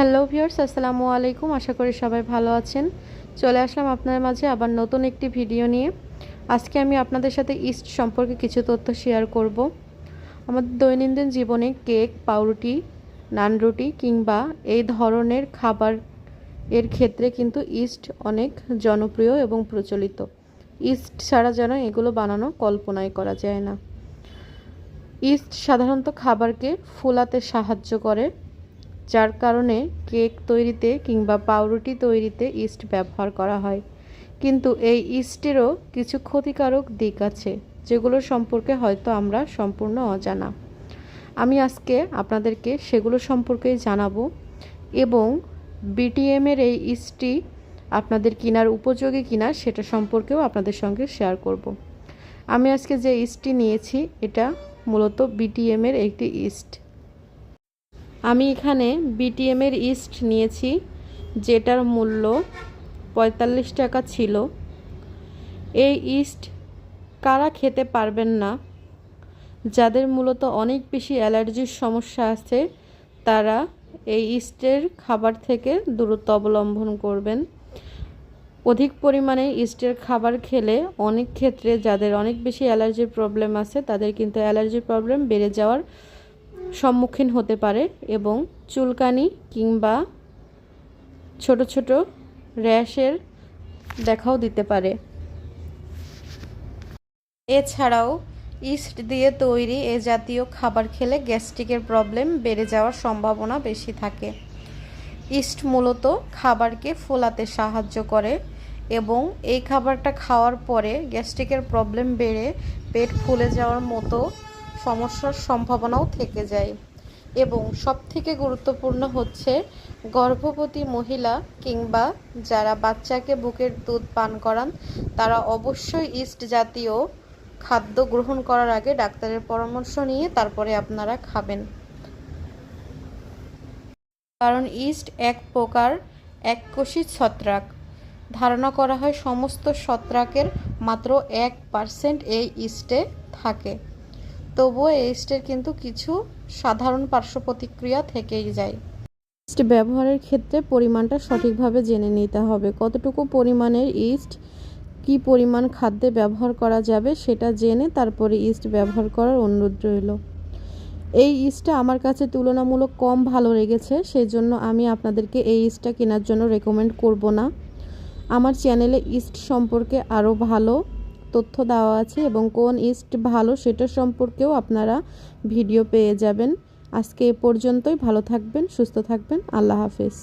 Hello viewers আসসালামু আলাইকুম। আশা করি সবাই ভালো আছেন। চলে আসলাম আপনাদের মাঝে আবার নতুন একটি ভিডিও নিয়ে। আজকে আমি আপনাদের সাথে ইস্ট সম্পর্কে কিছু তথ্য শেয়ার করব। আমাদের দৈনন্দিন জীবনে কেক, পাউরুটি, নান রুটি কিংবা এই ধরনের খাবার এর ক্ষেত্রে কিন্তু ইস্ট অনেক জনপ্রিয় এবং প্রচলিত। ইস্ট ছাড়া যেন এগুলো বানানো কল্পনাই করা যায় না। ইস্ট সাধারণত খাবারকে ফুলাতে সাহায্য করে। যার কারণে কেক তৈরিতে কিংবা পাউরুটি তৈরিতে ইস্ট ব্যবহার করা হয়। কিন্তু এই ইস্টেরও কিছু ক্ষতিকারক দিক আছে, যেগুলো সম্পর্কে হয়তো আমরা সম্পূর্ণ অজানা। আমি আজকে আপনাদেরকে সেগুলো সম্পর্কেই জানাব এবং বিটিএমের এই ইস্টটি আপনাদের কেনার উপযোগী কিনা সেটা সম্পর্কেও আপনাদের সঙ্গে শেয়ার করব। আমি আজকে যে ইস্টটি নিয়েছি, এটা মূলত বিটিএমের একটি ইস্ট। আমি এখানে বিটিএমের ইস্ট নিয়েছি, যেটার মূল্য পঁয়তাল্লিশ টাকা ছিল। এই ইস্ট কারা খেতে পারবেন না? যাদের মূলত অনেক বেশি অ্যালার্জির সমস্যা আছে, তারা এই ইস্টের খাবার থেকে দূরত্ব অবলম্বন করবেন। অধিক পরিমাণে ইস্টের খাবার খেলে অনেক ক্ষেত্রে যাদের অনেক বেশি অ্যালার্জির প্রবলেম আছে, তাদের কিন্তু অ্যালার্জির প্রবলেম বেড়ে যাওয়ার সম্মুখীন হতে পারে এবং চুলকানি কিংবা ছোট ছোট র্যাশের দেখাও দিতে পারে। এছাড়াও ইস্ট দিয়ে তৈরি এ জাতীয় খাবার খেলে গ্যাস্ট্রিকের প্রবলেম বেড়ে যাওয়ার সম্ভাবনা বেশি থাকে। ইস্ট মূলত খাবারকে ফোলাতে সাহায্য করে এবং এই খাবারটা খাওয়ার পরে গ্যাস্ট্রিকের প্রবলেম বেড়ে পেট ফুলে যাওয়ার মতো সমস্যার সম্ভাবনাও থেকে যায়। এবং সবথেকে গুরুত্বপূর্ণ হচ্ছে গর্ভবতী মহিলা কিংবা যারা বাচ্চাকে বুকের দুধ পান করান, তারা অবশ্যই ইস্ট জাতীয় খাদ্য গ্রহণ করার আগে ডাক্তারের পরামর্শ নিয়ে তারপরে আপনারা খাবেন। কারণ ইস্ট এক প্রকার এককোষী ছত্রাক। ধারণা করা হয় সমস্ত ছত্রাকের মাত্র এক পার্সেন্ট এই ইস্টে থাকে। তবুও এই ইস্টের কিন্তু কিছু সাধারণ পার্শ্ব প্রতিক্রিয়া থেকেই যায়। ইস্ট ব্যবহারের ক্ষেত্রে পরিমাণটা সঠিকভাবে জেনে নিতে হবে। কতটুকু পরিমাণের ইস্ট, কি পরিমাণ খাদ্যে ব্যবহার করা যাবে সেটা জেনে তারপরে ইস্ট ব্যবহার করার অনুরোধ রইল। এই ইস্টটা আমার কাছে তুলনামূলক কম ভালো লেগেছে সেই জন্য আমি আপনাদেরকে এই ইস্টটা কেনার জন্য রেকমেন্ড করব না। আমার চ্যানেলে ইস্ট সম্পর্কে আরও ভালো তথ্য দেওয়া আছে এবং কোন ইস্ট ভালো সেটা সম্পর্কেও আপনারা ভিডিও পেয়ে যাবেন। আজকে এ পর্যন্তই, ভালো থাকবেন, সুস্থ থাকবেন, আল্লাহ হাফেজ।